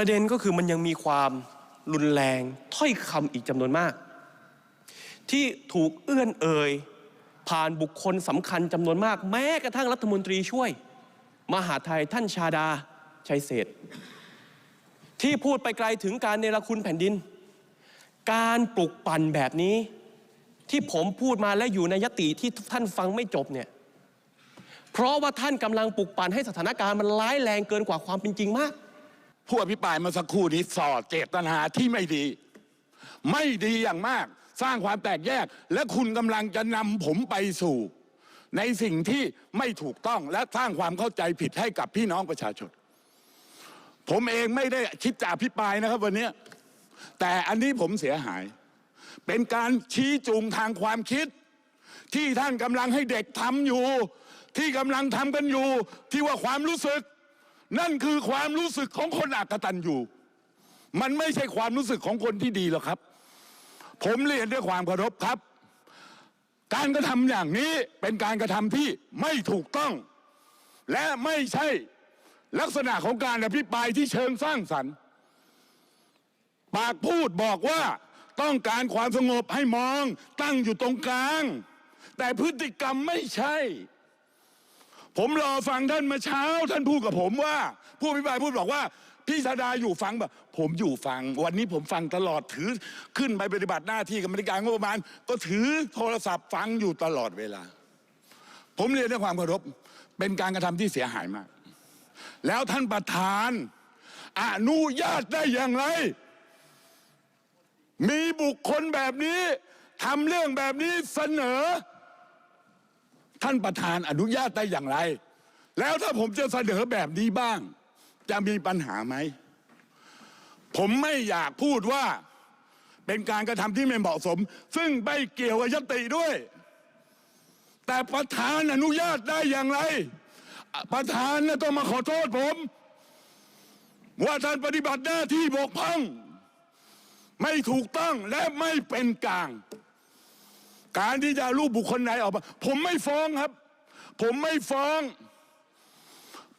ประเด็นก็คือมันยังมีความรุนแรงถ้อยคำอีกจำนวนมาก ที่ถูกเอื้อนเอ่ยผ่านบุคคลสำคัญจำนวนมาก แม้กระทั่งรัฐมนตรีช่วย มหาไทยท่านชาดาชัยเศษที่พูดไปไกลถึงการเนรคุณแผ่นดิน การปลุกปั่นแบบนี้ ที่ผมพูดมาและอยู่ในยติที่ท่านฟังไม่จบเนี่ยเพราะว่าท่านกำลังปลุกปั่นให้สถานการณ์มันร้ายแรงเกินกว่าความเป็นจริงมาก ผู้อภิปรายเมาสักครู่นี้ส่อเจตนาที่ไม่ดี ไม่ดีอย่างมาก สร้างความแตกแยก และคุณกำลังจะนำผมไปสู่ ในสิ่งที่ไม่ถูกต้องและสร้างความเข้าใจผิดให้กับพี่น้องประชาชน ผมเองไม่ได้คิดจะอภิปรายนะครับวันนี้แต่อันนี้ผมเสียหาย เป็นการชี้จูงทางความคิด ที่ท่านกำลังให้เด็กทำอยู่ ที่กำลังทำกันอยู่ ที่ว่าความรู้สึก นั่นคือความรู้สึกของคนอักตันอยู่มันไม่ใช่ความรู้สึกของคนที่ดีหรอกครับ ผมเรียนด้วยความเคารพครับ การกระทำอย่างนี้เป็นการกระทำที่ไม่ถูกต้อง และไม่ใช่ลักษณะของการอภิปรายที่เชิงสร้างสรรค์ ปากพูดบอกว่าต้องการความสงบให้มองตั้งอยู่ตรงกลาง แต่พฤติกรรมไม่ใช่ ผมรอฟังท่านมาเช้า ท่านพูดกับผมว่า ผู้อภิปรายพูดบอกว่า พี่ชาดาอยู่ฟังแบบผมอยู่ฟัง วันนี้ผมฟังตลอดถือขึ้นไปปฏิบัติหน้าที่กรรมธิการงบประมาณ ก็ถือโทรศัพท์ฟังอยู่ตลอดเวลา ผมเรียนด้วยความเคารพเป็นการกระทำที่เสียหายมาก แล้วท่านประธานอนุญาตได้อย่างไร มีบุคคลแบบนี้ทำเรื่องแบบนี้เสนอ ท่านประธานอนุญาตได้อย่างไร แล้วถ้าผมจะเสนอแบบนี้บ้าง จะมีปัญหาไหม ผมไม่อยากพูดว่าเป็นการกระทำที่ไม่เหมาะสม ซึ่งไม่เกี่ยวกับยติด้วย แต่ประธานอนุญาตได้อย่างไร ประธานน่ะต้องมาขอโทษผม ว่าท่านปฏิบัติหน้าที่บกพร่อง ไม่ถูกต้องและไม่เป็นกลาง การที่จะรูปบุคคลไหนออกมา ผมไม่ฟ้องครับ ผมไม่ฟ้อง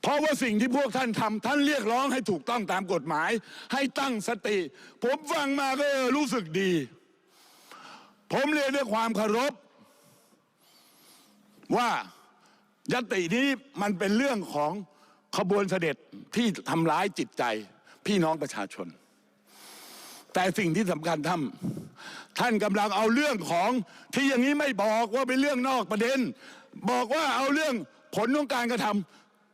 เพราะว่าสิ่งที่พวกท่านทำท่านเรียกร้องให้ถูกต้องตามกฎหมาย ให้ตั้งสติ ผมฟังมาก็รู้สึกดี ผมเรียนด้วยความเคารพว่ายตินี้มันเป็นเรื่องของขบวนเสด็จที่ทำร้ายจิตใจ พี่น้องประชาชน แต่สิ่งที่สำคัญท่านท่านกำลังเอาเรื่องของที่อย่างนี้ไม่บอกว่าเป็นเรื่องนอกประเด็น บอกว่าเอาเรื่องผลของการกระท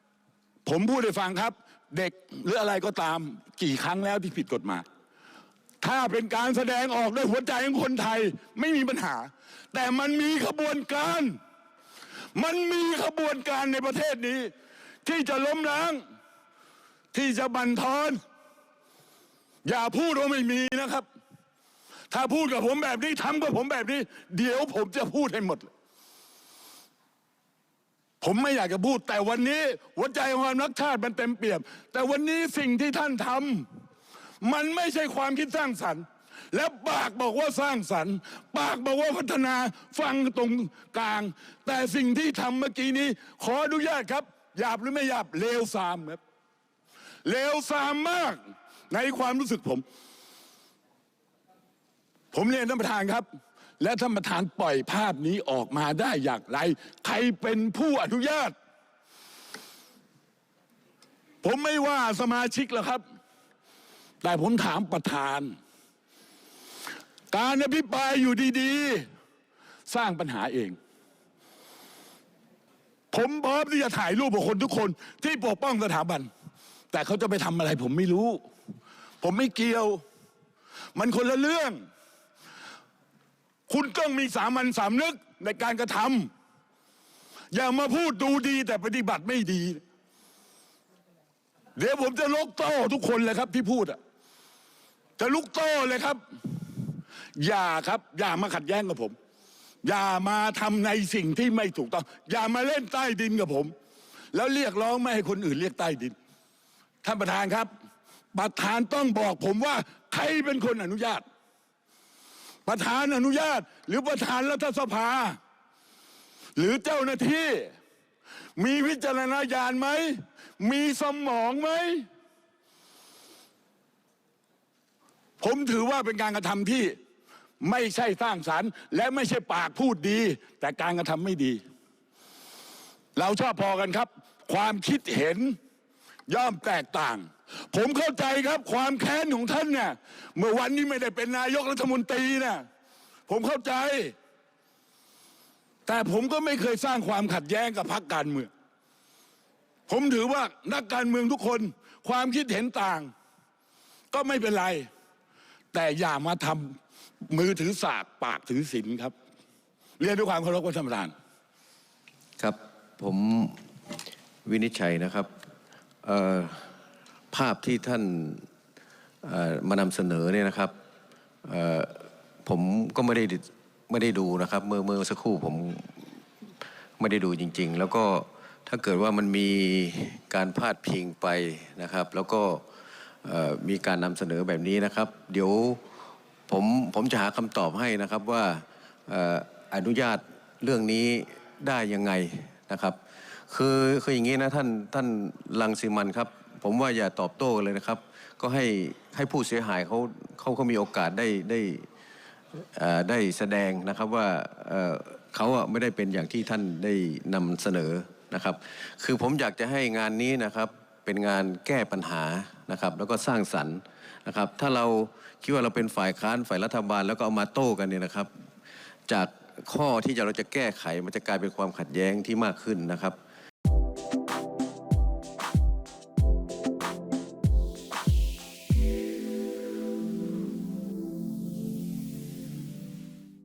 ำผมพูดให้ฟังครับ เด็กหรืออะไรก็ตามกี่ครั้งแล้วที่ผิดกฎหมายถ้าเป็นการแสดงออกด้วยหัวใจของคนไทยไม่มีปัญหา แต่มันมีขบวนการ มันมีขบวนการในประเทศนี้ ที่จะล้มล้าง ที่จะบั่นทอน อย่าพูดว่าไม่มีนะครับ ถ้าพูดกับผมแบบนี้ทำกับผมแบบนี้ เดี๋ยวผมจะพูดให้หมด ผมไม่อยากจะพูด แต่วันนี้หัวใจของความรักชาติมันเต็มเปี่ยม แต่วันนี้สิ่งที่ท่านทำมันไม่ใช่ความคิดสร้างสรรค์ และปากบอกว่าสร้างสรรค์ ปากบอกว่าพัฒนาฟังตรงกลาง แต่สิ่งที่ทำเมื่อกี้นี้ ขออนุญาตครับหยาบหรือไม่หยาบเลวทรามครับเลวทรามมาก ในความรู้สึกผม ผมเรียนท่านประธานครับ และท่านประธานปล่อยภาพนี้ออกมาได้อย่างไร ใครเป็นผู้อนุญาต ผมไม่ว่าสมาชิกหรอกครับ แต่ผมถามประธาน การอภิปรายอยู่ดีๆ สร้างปัญหาเองผมพร้อมที่จะถ่ายรูปกับคนทุกคนที่ปกป้องสถาบัน แต่เขาจะไปทำอะไรผมไม่รู้ ผมไม่เกี่ยว มันคนละเรื่อง คุณต้องมีสามัญสำนึกในการกระทำอย่ามาพูดดูดีแต่ปฏิบัติไม่ดี เดี๋ยวผมจะลุกโต้ทุกคนเลยครับที่พูดอะจะลุกโต้เลยครับ อย่าครับ อย่ามาขัดแย้งกับผม อย่ามาทำในสิ่งที่ไม่ถูกต้อง อย่ามาเล่นใต้ดินกับผม แล้วเรียกร้องไม่ให้คนอื่นเรียกใต้ดิน ท่านประธานครับ ประธานต้องบอกผมว่าใครเป็นคนอนุญาต ประธานอนุญาต หรือประธานรัฐสภา หรือเจ้าหน้าที่ มีวิจารณญาณไหม มีสมองไหม ผมถือว่าเป็นการกระทำที่ไม่ใช่สร้างสรรค์ และไม่ใช่ปากพูดดี แต่การกระทำไม่ดี เราชอบพอกันครับ ความคิดเห็น ย่อมแตกต่าง ผมเข้าใจครับความแค้นของท่านเนี่ยเมื่อวันนี้ไม่ได้เป็นนายกรัฐมนตรีนะผมเข้าใจ แต่ผมก็ไม่เคยสร้างความขัดแย้งกับพรรคการเมือง ผมถือว่านักการเมืองทุกคน ความคิดเห็นต่าง ก็ไม่เป็นไร แต่อย่ามาทำมือถือสากปากถือศีลครับ เรียนด้วยความเคารพกับท่านประธาน ครับผมวินิจฉัยนะครับ ภาพที่ท่านมานำเสนอเนี่ยนะครับผมก็ไม่ได้ไม่ได้ดูนะครับ เมื่อเมื่อสักครู่ผมไม่ได้ดูจริง ๆ แล้วก็ถ้าเกิดว่ามันมีการพาดพิงไปนะครับ แล้วก็มีการนำเสนอแบบนี้นะครับ เดี๋ยวผมผมจะหาคำตอบให้นะครับว่าอออนุญาตเรื่องนี้ได้ยังไงนะครับ คือคืออย่างนี้นะท่านท่านลังสิมันครับ ผมว่าอย่าตอบโต้เลยนะครับ ก็ให้ให้ผู้เสียหายเขาเขาเขามีโอกาสได้ได้ได้แสดงนะครับว่าเขาอะไม่ได้เป็นอย่างที่ท่านได้นำเสนอนะครับ คือผมอยากจะให้งานนี้นะครับเป็นงานแก้ปัญหานะครับ แล้วก็สร้างสรรค์นะครับ ถ้าเราคิดว่าเราเป็นฝ่ายค้านฝ่ายรัฐบาลแล้วก็เอามาโต้กันเนี่ยนะครับ จากข้อที่เราจะแก้ไขมันจะกลายเป็นความขัดแย้งที่มากขึ้นนะครับ